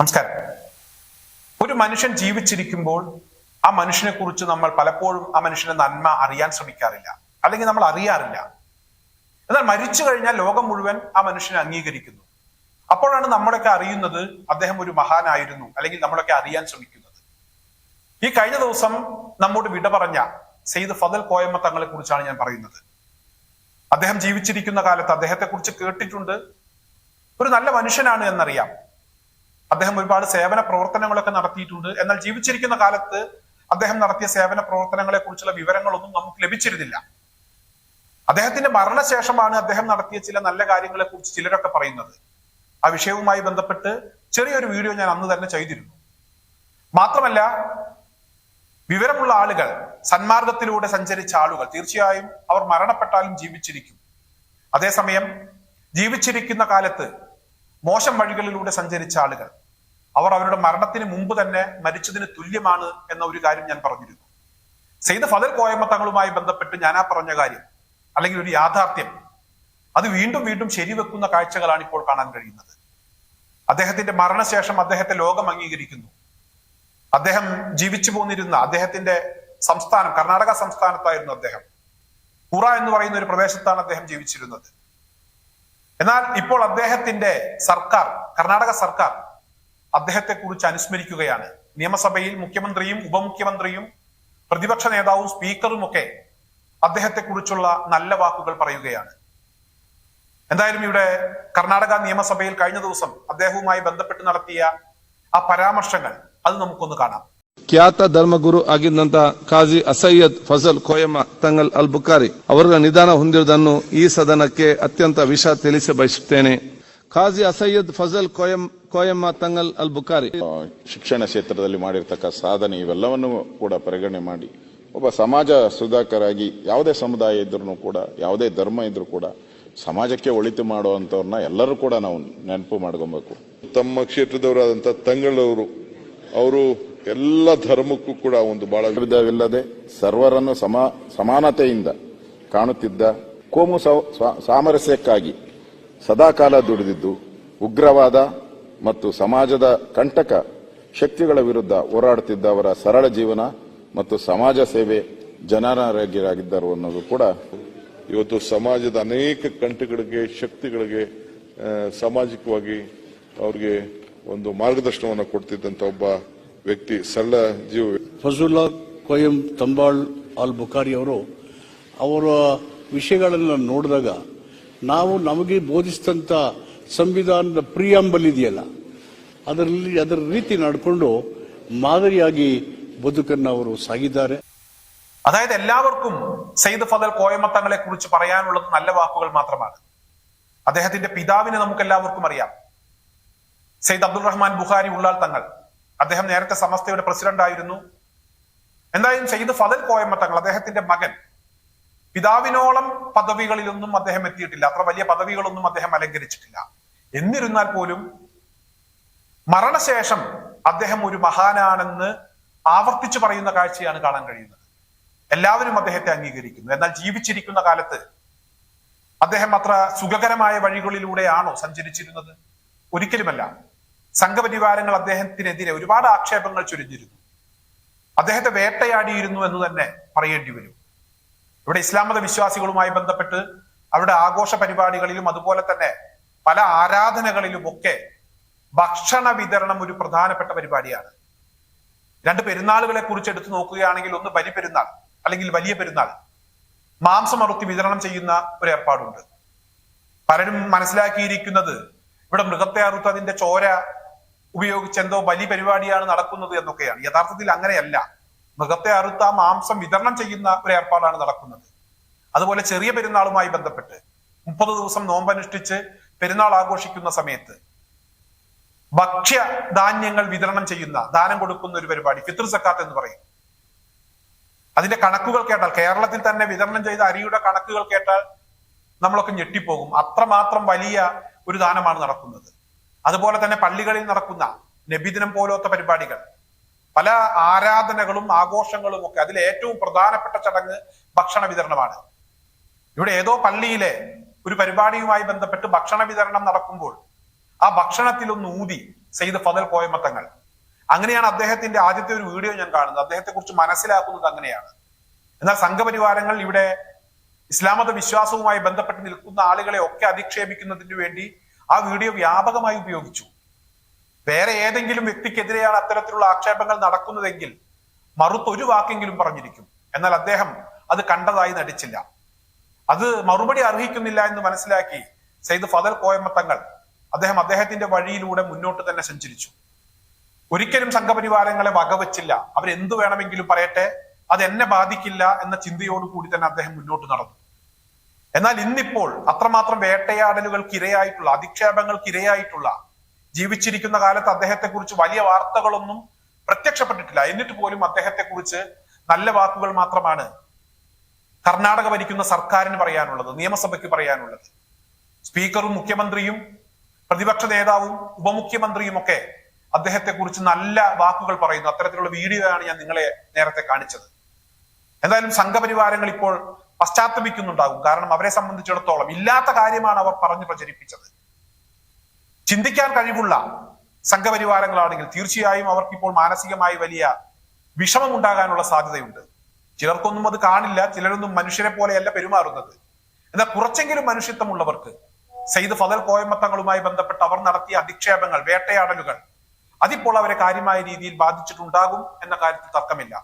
നമസ്കാരം. ഒരു മനുഷ്യൻ ജീവിച്ചിരിക്കുമ്പോൾ ആ മനുഷ്യനെ കുറിച്ച് നമ്മൾ പലപ്പോഴും ആ മനുഷ്യന്റെ നന്മ അറിയാൻ ശ്രമിക്കാറില്ല. അല്ലെങ്കിൽ നമ്മൾ അറിയാറില്ല. എന്നാൽ മരിച്ചു കഴിഞ്ഞാൽ ലോകം മുഴുവൻ ആ മനുഷ്യനെ അംഗീകരിക്കുന്നു. അപ്പോഴാണ് നമ്മളൊക്കെ അറിയുന്നത് അദ്ദേഹം ഒരു മഹാനായിരുന്നു അല്ലെങ്കിൽ നമ്മളൊക്കെ അറിയാൻ ശ്രമിക്കുന്നത്. ഈ കഴിഞ്ഞ ദിവസം നമ്മോട് വിട പറഞ്ഞ സെയ്ദ് ഫതൽ കോയമ്മ തങ്ങളെ കുറിച്ചാണ് ഞാൻ പറയുന്നത്. അദ്ദേഹം ജീവിച്ചിരിക്കുന്ന കാലത്ത് അദ്ദേഹത്തെ കുറിച്ച് കേട്ടിട്ടുണ്ട്. ഒരു നല്ല മനുഷ്യനാണ് എന്നറിയാം. അദ്ദേഹം ഒരുപാട് സേവന പ്രവർത്തനങ്ങളൊക്കെ നടത്തിയിട്ടുണ്ട്. എന്നാൽ ജീവിച്ചിരിക്കുന്ന കാലത്ത് അദ്ദേഹം നടത്തിയ സേവന പ്രവർത്തനങ്ങളെ കുറിച്ചുള്ള വിവരങ്ങളൊന്നും നമുക്ക് ലഭിച്ചിരുന്നില്ല. അദ്ദേഹത്തിന്റെ മരണശേഷമാണ് അദ്ദേഹം നടത്തിയ ചില നല്ല കാര്യങ്ങളെ കുറിച്ച് ചിലരൊക്കെ പറയുന്നത്. ആ വിഷയവുമായി ബന്ധപ്പെട്ട് ചെറിയൊരു വീഡിയോ ഞാൻ അന്ന് തന്നെ ചെയ്തിരുന്നു. മാത്രമല്ല വിവരമുള്ള ആളുകൾ സന്മാർഗത്തിലൂടെ സഞ്ചരിച്ച ആളുകൾ തീർച്ചയായും അവർ മരണപ്പെട്ടാലും ജീവിച്ചിരിക്കും. അതേസമയം ജീവിച്ചിരിക്കുന്ന കാലത്ത് മോശം വഴികളിലൂടെ സഞ്ചരിച്ച ആളുകൾ അവർ അവരുടെ മരണത്തിന് മുമ്പ് തന്നെ മരിച്ചതിന് തുല്യമാണ് എന്ന ഒരു കാര്യം ഞാൻ പറഞ്ഞിരുന്നു. സെയ്ദ് ഫതൽ കോയമ്മ തങ്ങളുമായി ബന്ധപ്പെട്ട് ഞാൻ ആ പറഞ്ഞ കാര്യം അല്ലെങ്കിൽ ഒരു യാഥാർത്ഥ്യം അത് വീണ്ടും വീണ്ടും ശരിവെക്കുന്ന കാഴ്ചകളാണ് ഇപ്പോൾ കാണാൻ കഴിയുന്നത്. അദ്ദേഹത്തിന്റെ മരണശേഷം അദ്ദേഹത്തെ ലോകം അംഗീകരിക്കുന്നു. അദ്ദേഹം ജീവിച്ചു പോന്നിരുന്ന അദ്ദേഹത്തിന്റെ സംസ്ഥാനം കർണാടക സംസ്ഥാനത്തായിരുന്നു അദ്ദേഹം. പുറ എന്ന് പറയുന്ന ഒരു പ്രദേശത്താണ് അദ്ദേഹം ജീവിച്ചിരുന്നത്. എന്നാൽ ഇപ്പോൾ അദ്ദേഹത്തിന്റെ സർക്കാർ കർണാടക സർക്കാർ അദ്ദേഹത്തെ കുറിച്ച് അനുസ്മരിക്കുകയാണ് നിയമസഭയിൽ മുഖ്യമന്ത്രിയും ഉപമുഖ്യമന്ത്രിയും പ്രതിപക്ഷ നേതാവും സ്പീക്കറും ഒക്കെ അദ്ദേഹത്തെ കുറിച്ചുള്ള നല്ല വാക്കുകൾ പറയുകയാണ് എന്തായാലും ഇവിടെ കർണാടക നിയമസഭയിൽ കഴിഞ്ഞ ദിവസം അദ്ദേഹവുമായി ബന്ധപ്പെട്ട് നടത്തിയ ആ പരാമർശങ്ങൾ അത് നമുക്കൊന്ന് കാണാം ಖ್ಯಾತ ಧರ್ಮಗುರು ಆಗಿದ್ದಂತ ಕಾಜಿ ಅಸಯ್ಯದ್ ಫಜಲ್ ಕೋಯಮ್ಮ ತಂಗಲ್ ಅಲ್ ಬುಕಾರಿ ಅವರ ನಿಧಾನ ಹೊಂದಿರುವುದನ್ನು ಈ ಸದನಕ್ಕೆ ಅತ್ಯಂತ ವಿಷ ತಿಳಿಸಿ ಬಯಸುತ್ತೇನೆ ಖಾಜಿ ಅಸಯ್ಯದ್ ಫಜಲ್ ಕೋಯಂ ಕೋಯಮ್ಮ ತಂಗಲ್ ಅಲ್ ಬುಕಾರಿ ಶಿಕ್ಷಣ ಕ್ಷೇತ್ರದಲ್ಲಿ ಮಾಡಿರ್ತಕ್ಕ ಸಾಧನೆ ಇವೆಲ್ಲವನ್ನು ಕೂಡ ಪರಿಗಣನೆ ಮಾಡಿ. ಒಬ್ಬ ಸಮಾಜ ಸುಧಾಕರಾಗಿ ಯಾವುದೇ ಸಮುದಾಯ ಇದ್ರೂ ಕೂಡ ಯಾವುದೇ ಧರ್ಮ ಇದ್ರೂ ಕೂಡ ಸಮಾಜಕ್ಕೆ ಒಳಿತು ಮಾಡುವಂತವ್ರನ್ನ ಎಲ್ಲರೂ ಕೂಡ ನಾವು ನೆನಪು ಮಾಡ್ಕೊಬೇಕು. ತಮ್ಮ ಕ್ಷೇತ್ರದವರಾದಂಥ ತಂಗಳವರು ಅವರು ಎಲ್ಲ ಧರ್ಮಕ್ಕೂ ಕೂಡ ಒಂದು ಬಹಳ ವಿಧವಿಲ್ಲದೆ ಸರ್ವರನ್ನು ಸಮ ಸಮಾನತೆಯಿಂದ ಕಾಣುತ್ತಿದ್ದ ಕೋಮು ಸೌ- ಸಾಮರಸ್ಯಕ್ಕಾಗಿ ಸದಾಕಾಲ ದುಡಿದಿದ್ದು ಉಗ್ರವಾದ ಮತ್ತು ಸಮಾಜದ ಕಂಟಕ ಶಕ್ತಿಗಳ ವಿರುದ್ಧ ಹೋರಾಡುತ್ತಿದ್ದ ಅವರ ಸರಳ ಜೀವನ ಮತ್ತು ಸಮಾಜ ಸೇವೆ ಜನಾರೋಗ್ಯರಾಗಿದ್ದರು ಅನ್ನೋದು ಕೂಡ ಇವತ್ತು ಸಮಾಜದ ಅನೇಕ ಕಂಟಗಳಿಗೆ ಶಕ್ತಿಗಳಿಗೆ ಸಾಮಾಜಿಕವಾಗಿ ಅವ್ರಿಗೆ ಒಂದು ಮಾರ್ಗದರ್ಶನವನ್ನು ಕೊಡ್ತಿದ್ದಂತ ಒಬ್ಬ ವ್ಯಕ್ತಿ ಸರಳ ಜೀವ ಫಜುಲ್ಲಾ ಕೊಯಂ ತಂಬಾಳ್ ಅಲ್ ಬುಖಾರಿ ಅವರು ಅವರ ವಿಷಯಗಳನ್ನು ನೋಡಿದಾಗ ನಾವು ನಮಗೆ ಬೋಧಿಸಿದಂಥ ಸಂವಿಧಾನದ ಪ್ರಿಯಾಂಬಲ್ ಇದೆಯಲ್ಲ ಅದರಲ್ಲಿ ಅದರ ರೀತಿ ನಡ್ಕೊಂಡು ಮಾದರಿಯಾಗಿ ಬದುಕನ್ನು ಅವರು ಸಾಗಿದ್ದಾರೆ അതായത് എല്ലാവർക്കും സെയ്ദ് ഫതൽ കോയമ്മത്തങ്ങളെ കുറിച്ച് പറയാനുള്ളത് നല്ല വാക്കുകൾ മാത്രമാണ് അദ്ദേഹത്തിന്റെ പിതാവിനെ നമുക്ക് എല്ലാവർക്കും അറിയാം സെയ്ദ് അബ്ദുൾ റഹ്മാൻ ബുഖാരി ഉള്ളാൾ തങ്ങൾ അദ്ദേഹം നേരത്തെ സമസ്തയുടെ പ്രസിഡന്റ് ആയിരുന്നു എന്തായാലും സെയ്ദ് ഫതൽ കോയമ്മത്തങ്ങൾ അദ്ദേഹത്തിന്റെ മകൻ പിതാവിനോളം പദവികളിലൊന്നും അദ്ദേഹം എത്തിയിട്ടില്ല അത്ര വലിയ പദവികളൊന്നും അദ്ദേഹം അലങ്കരിച്ചിട്ടില്ല എന്നിരുന്നാൽ പോലും മരണശേഷം അദ്ദേഹം ഒരു മഹാനാണെന്ന് ആവർത്തിച്ചു പറയുന്ന കാഴ്ചയാണ് കാണാൻ കഴിയുന്നത്. എല്ലാവരും അദ്ദേഹത്തെ അംഗീകരിക്കുന്നു. എന്നാൽ ജീവിച്ചിരിക്കുന്ന കാലത്ത് അദ്ദേഹം അത്ര സുഖകരമായ വഴികളിലൂടെയാണോ സഞ്ചരിച്ചിരുന്നത്? ഒരിക്കലുമല്ല. സംഘപരിവാരങ്ങൾ അദ്ദേഹത്തിനെതിരെ ഒരുപാട് ആക്ഷേപങ്ങൾ ചൊരിഞ്ഞിരുന്നു. അദ്ദേഹത്തെ വേട്ടയാടിയിരുന്നു എന്ന് തന്നെ പറയേണ്ടി വരും. ഇവിടെ ഇസ്ലാം മത വിശ്വാസികളുമായി ബന്ധപ്പെട്ട് അവരുടെ ആഘോഷ പരിപാടികളിലും അതുപോലെ തന്നെ പല ആരാധനകളിലുമൊക്കെ ഭക്ഷണ വിതരണം ഒരു പ്രധാനപ്പെട്ട പരിപാടിയാണ്. രണ്ട് പെരുന്നാളുകളെ കുറിച്ച് എടുത്തു നോക്കുകയാണെങ്കിൽ ഒന്ന് ബലി പെരുന്നാൾ അല്ലെങ്കിൽ വലിയ പെരുന്നാൾ. മാംസം അറുത്തി വിതരണം ചെയ്യുന്ന ഒരു ഏർപ്പാടുണ്ട്. പലരും മനസ്സിലാക്കിയിരിക്കുന്നത് ഇവിടെ മൃഗത്തെ അറുത്ത് അതിന്റെ ചോര ഉപയോഗിച്ച് എന്തോ ബലി പരിപാടിയാണ് നടക്കുന്നത് എന്നൊക്കെയാണ്. യഥാർത്ഥത്തിൽ അങ്ങനെയല്ല. മൃഗത്തെ അറുത്ത് മാംസം വിതരണം ചെയ്യുന്ന ഒരു ഏർപ്പാടാണ് നടക്കുന്നത്. അതുപോലെ ചെറിയ പെരുന്നാളുമായി ബന്ധപ്പെട്ട് മുപ്പത് ദിവസം നോമ്പനുഷ്ഠിച്ച് പെരുന്നാൾ ആഘോഷിക്കുന്ന സമയത്ത് ഭക്ഷ്യ ധാന്യങ്ങൾ വിതരണം ചെയ്യുന്ന ദാനം കൊടുക്കുന്ന ഒരു പരിപാടി ഫിത്ർ സക്കാത്ത് എന്ന് പറയും. അതിന്റെ കണക്കുകൾ കേട്ടാൽ കേരളത്തിൽ തന്നെ വിതരണം ചെയ്ത അരിയുടെ കണക്കുകൾ കേട്ടാൽ നമ്മളൊക്കെ ഞെട്ടിപ്പോകും. അത്രമാത്രം വലിയ ഒരു ദാനമാണ് നടക്കുന്നത്. അതുപോലെ തന്നെ പള്ളികളിൽ നടക്കുന്ന നബിദിനം പോലത്തെ പരിപാടികൾ. പല ആരാധനകളും ആഘോഷങ്ങളും ഒക്കെ അതിൽ ഏറ്റവും പ്രധാനപ്പെട്ട ചടങ്ങ് ഭക്ഷണ വിതരണമാണ്. ഇവിടെ ഏതോ പള്ളിയിലെ ഒരു പരിപാടിയുമായി ബന്ധപ്പെട്ട് ഭക്ഷണ വിതരണം നടക്കുമ്പോൾ ആ ഭക്ഷണത്തിൽ ഒന്ന് ഊതി സെയ്ദ് ഫതൽ കോയമത്തങ്ങൾ അങ്ങനെയാണ് അദ്ദേഹത്തിന്റെ ആദ്യത്തെ ഒരു വീഡിയോ ഞാൻ കാണുന്നത്. അദ്ദേഹത്തെ കുറിച്ച് മനസ്സിലാക്കുന്നത് അങ്ങനെയാണ്. എന്നാൽ സംഘപരിവാരങ്ങൾ ഇവിടെ ഇസ്ലാമത വിശ്വാസവുമായി ബന്ധപ്പെട്ട് നിൽക്കുന്ന ആളുകളെ ഒക്കെ അധിക്ഷേപിക്കുന്നതിന് വേണ്ടി ആ വീഡിയോ വ്യാപകമായി ഉപയോഗിച്ചു. വേറെ ഏതെങ്കിലും വ്യക്തിക്കെതിരെയാണ് അത്തരത്തിലുള്ള ആക്ഷേപങ്ങൾ നടക്കുന്നതെങ്കിൽ മറുത്തൊരു വാക്കെങ്കിലും പറഞ്ഞിരിക്കും. എന്നാൽ അദ്ദേഹം അത് കണ്ടതായി നടിച്ചില്ല. അത് മറുപടി അർഹിക്കുന്നില്ല എന്ന് മനസ്സിലാക്കി സെയ്ദ് ഫതൽ കോയമ്മത്തങ്ങൾ അദ്ദേഹം അദ്ദേഹത്തിന്റെ വഴിയിലൂടെ മുന്നോട്ട് തന്നെ സഞ്ചരിച്ചു. ഒരിക്കലും സംഘപരിവാരങ്ങളെ വകവച്ചില്ല. അവരെന്തു വേണമെങ്കിലും പറയട്ടെ അത് എന്നെ ബാധിക്കില്ല എന്ന ചിന്തയോടുകൂടി തന്നെ അദ്ദേഹം മുന്നോട്ട് നടന്നു. എന്നാൽ ഇന്നിപ്പോൾ അത്രമാത്രം വേട്ടയാടലുകൾക്ക് ഇരയായിട്ടുള്ള അധിക്ഷേപങ്ങൾക്ക് ഇരയായിട്ടുള്ള ജീവിച്ചിരിക്കുന്ന കാലത്ത് അദ്ദേഹത്തെ കുറിച്ച് വലിയ വാർത്തകളൊന്നും പ്രത്യക്ഷപ്പെട്ടിട്ടില്ല. എന്നിട്ട് പോലും അദ്ദേഹത്തെ കുറിച്ച് നല്ല വാക്കുകൾ മാത്രമാണ് കർണാടക ഭരിക്കുന്ന സർക്കാരിന് പറയാനുള്ളത് നിയമസഭയ്ക്ക് പറയാനുള്ളത്. സ്പീക്കറും മുഖ്യമന്ത്രിയും പ്രതിപക്ഷ നേതാവും ഉപമുഖ്യമന്ത്രിയും ഒക്കെ അദ്ദേഹത്തെ കുറിച്ച് നല്ല വാക്കുകൾ പറയുന്നു. അത്തരത്തിലുള്ള വീഡിയോ ആണ് ഞാൻ നിങ്ങളെ നേരത്തെ കാണിച്ചത്. എന്തായാലും സംഘപരിവാരങ്ങൾ ഇപ്പോൾ പശ്ചാത്തപിക്കുന്നുണ്ടാകും. കാരണം അവരെ സംബന്ധിച്ചിടത്തോളം ഇല്ലാത്ത കാര്യമാണ് അവർ പറഞ്ഞു പ്രചരിപ്പിച്ചത്. ചിന്തിക്കാൻ കഴിവുള്ള സംഘപരിവാരങ്ങളാണെങ്കിൽ തീർച്ചയായും അവർക്കിപ്പോൾ മാനസികമായി വലിയ വിഷമമുണ്ടാകാനുള്ള സാധ്യതയുണ്ട്. ചിലർക്കൊന്നും അത് കാണില്ല ചിലരൊന്നും മനുഷ്യരെ പോലെയല്ല പെരുമാറുന്നത്. എന്നാൽ കുറച്ചെങ്കിലും മനുഷ്യത്വമുള്ളവർക്ക് സെയ്ദ് ഫതൽ കോയമ്മത്തങ്ങളുമായി ബന്ധപ്പെട്ട് അവർ നടത്തിയ അധിക്ഷേപങ്ങൾ വേട്ടയാടലുകൾ അതിപ്പോൾ അവരെ കാര്യമായ രീതിയിൽ ബാധിച്ചിട്ടുണ്ടാകും എന്ന കാര്യത്തിൽ തർക്കമില്ല.